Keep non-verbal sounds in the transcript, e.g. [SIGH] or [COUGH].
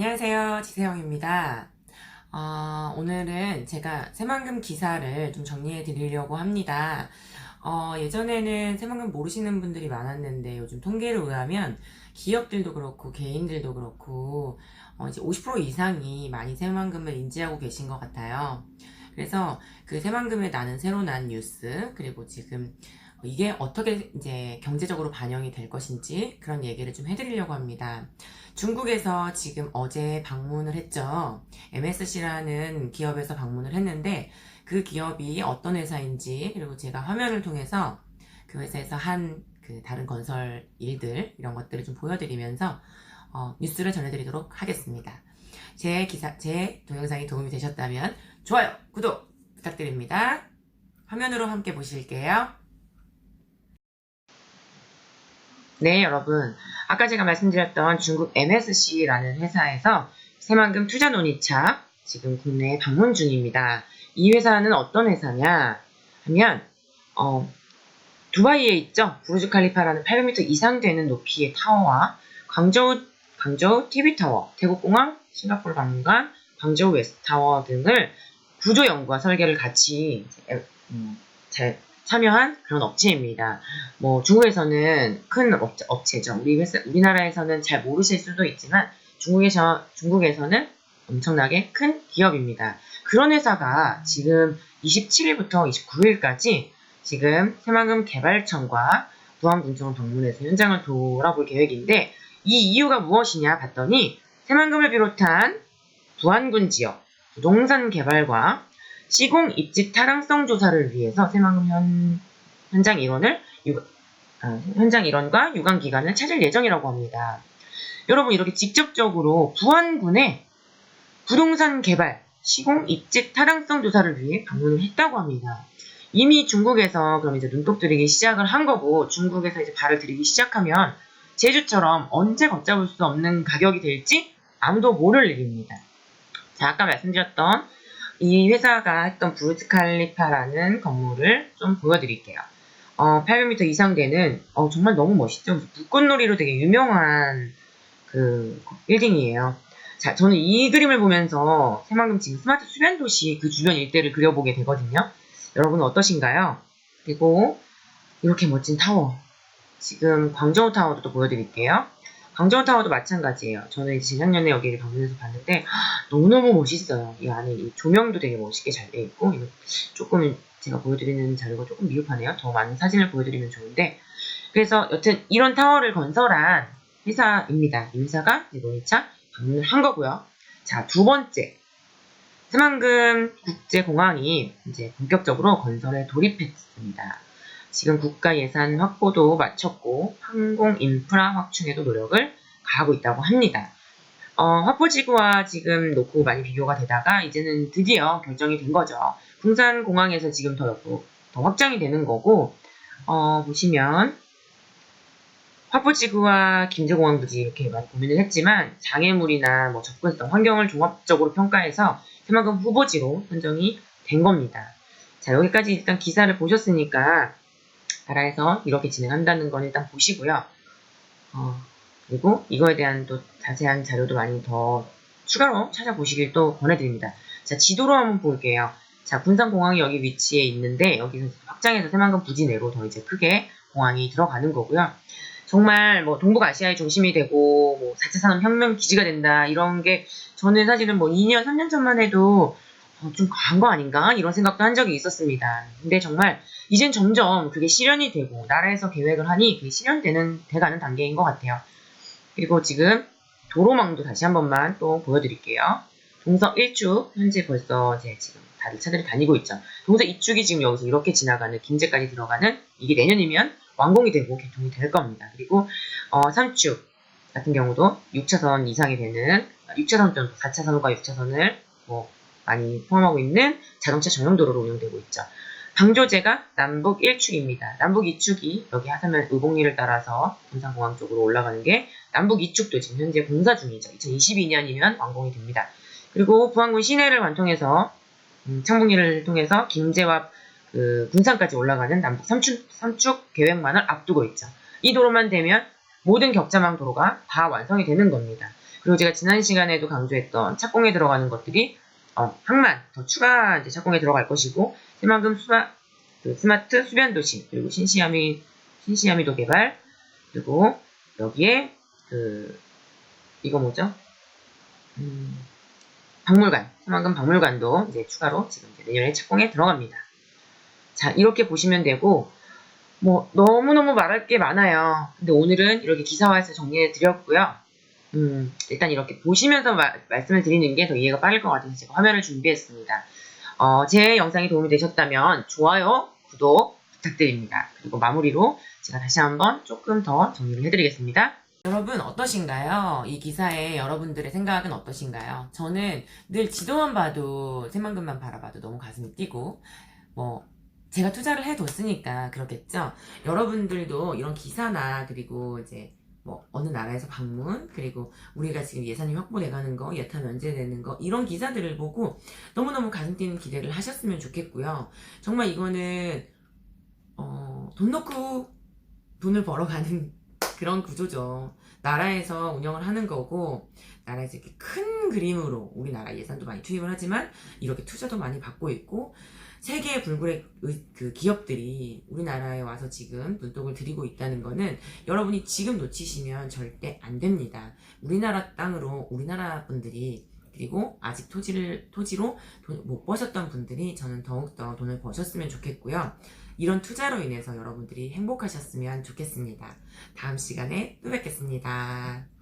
안녕하세요. 지세영입니다. 어, 오늘은 제가 새만금 기사를 좀 정리해 드리려고 합니다. 어, 예전에는 새만금 모르시는 분들이 많았는데 요즘 통계를 의하면 기업들도 그렇고 개인들도 그렇고 어, 이제 50% 이상이 많이 새만금을 인지하고 계신 것 같아요. 그래서 그 새만금에 나는 새로 난 뉴스 그리고 지금 이게 어떻게 이제 경제적으로 반영이 될 것인지 그런 얘기를 좀 해드리려고 합니다. 중국에서 지금 어제 방문을 했죠. MSC라는 기업에서 방문을 했는데 그 기업이 어떤 회사인지 그리고 제가 화면을 통해서 그 회사에서 한 그 다른 건설 일들 이런 것들을 좀 보여드리면서 어, 뉴스를 전해드리도록 하겠습니다. 제 기사, 제 동영상이 도움이 되셨다면 좋아요, 구독 부탁드립니다. 화면으로 함께 보실게요. 네, 여러분. 아까 제가 말씀드렸던 중국 MSC라는 회사에서 새만금 투자 논의차 지금 국내에 방문 중입니다. 이 회사는 어떤 회사냐 하면 어, 두바이에 있죠. 부르즈 칼리파라는 800m 이상 되는 높이의 타워와 광저우 광저우 TV 타워, 태국공항, 싱가포르 박물관, 광저우 웨스트 타워 등을 구조 연구와 설계를 같이 음, 잘 참여한 그런 업체입니다. 뭐 중국에서는 큰 업체, 업체 죠. 우리 회사, 우리나라에서는 잘 모르실 수도 있지만 중국에서 중국에서는 엄청나게 큰 기업입니다. 그런 회사가 지금 27일부터 29일까지 지금 새만금 개발청과 부안군청을 방문해서 현장을 돌아볼 계획인데 이 이유가 무엇이냐 봤더니 새만금을 비롯한 부안군 지역 부동산 개발과 시공 입지 타당성 조사를 위해서 새만금 현, 현장 일원을 유, 아, 현장 일원과 유관 기관을 찾을 예정이라고 합니다. 여러분 이렇게 직접적으로 부안군의 부동산 개발 시공 입지 타당성 조사를 위해 방문을 했다고 합니다. 이미 중국에서 그럼 이제 눈독 들이기 시작을 한 거고 중국에서 이제 발을 들이기 시작하면 제주처럼 언제 걷잡을 수 없는 가격이 될지 아무도 모를 일입니다. 자, 아까 말씀드렸던 이 회사가 했던 부르즈 칼리파라는 건물을 좀 보여드릴게요. 어, 800m 이상 되는 어, 정말 너무 멋있죠. 불꽃놀이로 되게 유명한 그 빌딩이에요. 자, 저는 이 그림을 보면서 새만금 지금 스마트 수변 도시 그 주변 일대를 그려보게 되거든요. 여러분은 어떠신가요? 그리고 이렇게 멋진 타워. 지금 광저우 타워도 또 보여드릴게요. 광저우 타워도 마찬가지예요. 저는 이제 재작년에 여기를 방문해서 봤는데 너무너무 멋있어요. 이 안에 이 조명도 되게 멋있게 잘 돼 있고 조금 제가 보여드리는 자료가 조금 미흡하네요. 더 많은 사진을 보여드리면 좋은데 그래서 여튼 이런 타워를 건설한 회사입니다. 이 회사가 노이차 방문을 한 거고요. 자, 두 번째. 새만금 국제공항이 이제 본격적으로 건설에 돌입했습니다. 지금 국가 예산 확보도 마쳤고 항공 인프라 확충에도 노력을 가하고 있다고 합니다. 어, 화포지구와 지금 놓고 많이 비교가 되다가 이제는 드디어 결정이 된 거죠. 군산공항에서 지금 더, 더 확장이 되는 거고 어, 보시면 화포지구와 김제공항 부지 이렇게 많이 고민을 했지만 장애물이나 뭐 접근성, 환경을 종합적으로 평가해서 새만금 후보지로 선정이 된 겁니다. 자 여기까지 일단 기사를 보셨으니까 나라에서 이렇게 진행한다는 건 일단 보시고요. 어, 그리고 이거에 대한 또 자세한 자료도 많이 더 추가로 찾아보시길 또 권해드립니다. 자 지도로 한번 볼게요. 자 군산공항이 여기 위치해 있는데 여기서 확장해서 새만금 부지 내로 더 이제 크게 공항이 들어가는 거고요. 정말 뭐 동북아시아의 중심이 되고 뭐 4차 산업혁명 기지가 된다 이런 게 저는 사실은 뭐 2년 3년 전만 해도 어, 좀 과한 거 아닌가 이런 생각도 한 적이 있었습니다. 근데 정말 이젠 점점 그게 실현이 되고 나라에서 계획을 하니 그게 실현되는 돼가는 단계인 것 같아요. 그리고 지금 도로망도 다시 한 번만 또 보여드릴게요. 동서 1축 현재 벌써 이제 지금 다들 차들이 다니고 있죠. 동서 2축이 지금 여기서 이렇게 지나가는 김제까지 들어가는 이게 내년이면 완공이 되고 개통이 될 겁니다. 그리고 어, 3축 같은 경우도 6차선 이상이 되는 6차선 또 4차선과 6차선을 뭐 많이 포함하고 있는 자동차 전용 도로로 운영되고 있죠. 방조제가 남북 1축입니다. 남북 2축이 여기 하사면 의봉리를 따라서 군산공항 쪽으로 올라가는 게 남북 2축도 지금 현재 공사 중이죠. 2022년이면 완공이 됩니다. 그리고 부안군 시내를 관통해서 음, 창북리를 통해서 김제와 그 군산까지 올라가는 남북 3축, 3축 계획만을 앞두고 있죠. 이 도로만 되면 모든 격자망 도로가 다 완성이 되는 겁니다. 그리고 제가 지난 시간에도 강조했던 착공에 들어가는 것들이 어, 항만 더 추가 이제 착공에 들어갈 것이고 새만금 수마, 그 스마트 수변 도시 그리고 신시아미 신시아미도 개발 그리고 여기에 그 이거 뭐죠? 음, 박물관 새만금 박물관도 이제 추가로 지금 이제 내년에 착공에 들어갑니다. 자 이렇게 보시면 되고 뭐 너무너무 말할 게 많아요. 근데 오늘은 이렇게 기사화해서 정리해 드렸고요. 음, 일단 이렇게 보시면서 마- 말씀을 드리는 게 더 이해가 빠를 것 같아서 제가 화면을 준비했습니다. 어, 제 영상이 도움이 되셨다면 좋아요, 구독 부탁드립니다. 그리고 마무리로 제가 다시 한번 조금 더 정리를 해드리겠습니다. 여러분 어떠신가요? 이 기사에 여러분들의 생각은 어떠신가요? 저는 늘 지도만 봐도 새만금만 바라봐도 너무 가슴이 뛰고 뭐 제가 투자를 해뒀으니까 그렇겠죠. 여러분들도 이런 기사나 그리고 이제 뭐 어느 나라에서 방문 그리고 우리가 지금 예산이 확보돼가는 거 예타 면제되는 거 이런 기사들을 보고 너무너무 가슴 뛰는 기대를 하셨으면 좋겠고요. 정말 이거는 어, 돈 넣고 돈을 벌어가는 [LAUGHS] 그런 구조죠. 나라에서 운영을 하는 거고 나라에서 이렇게 큰 그림으로 우리나라 예산도 많이 투입을 하지만 이렇게 투자도 많이 받고 있고 세계의 불굴의 의- 그 기업들이 우리나라에 와서 지금 눈독을 들이고 있다는 거는 여러분이 지금 놓치시면 절대 안 됩니다. 우리나라 땅으로 우리나라 분들이 그리고 아직 토지를 토지로 돈- 못 버셨던 분들이 저는 더욱더 돈을 버셨으면 좋겠고요. 이런 투자로 인해서 여러분들이 행복하셨으면 좋겠습니다. 다음 시간에 또 뵙겠습니다.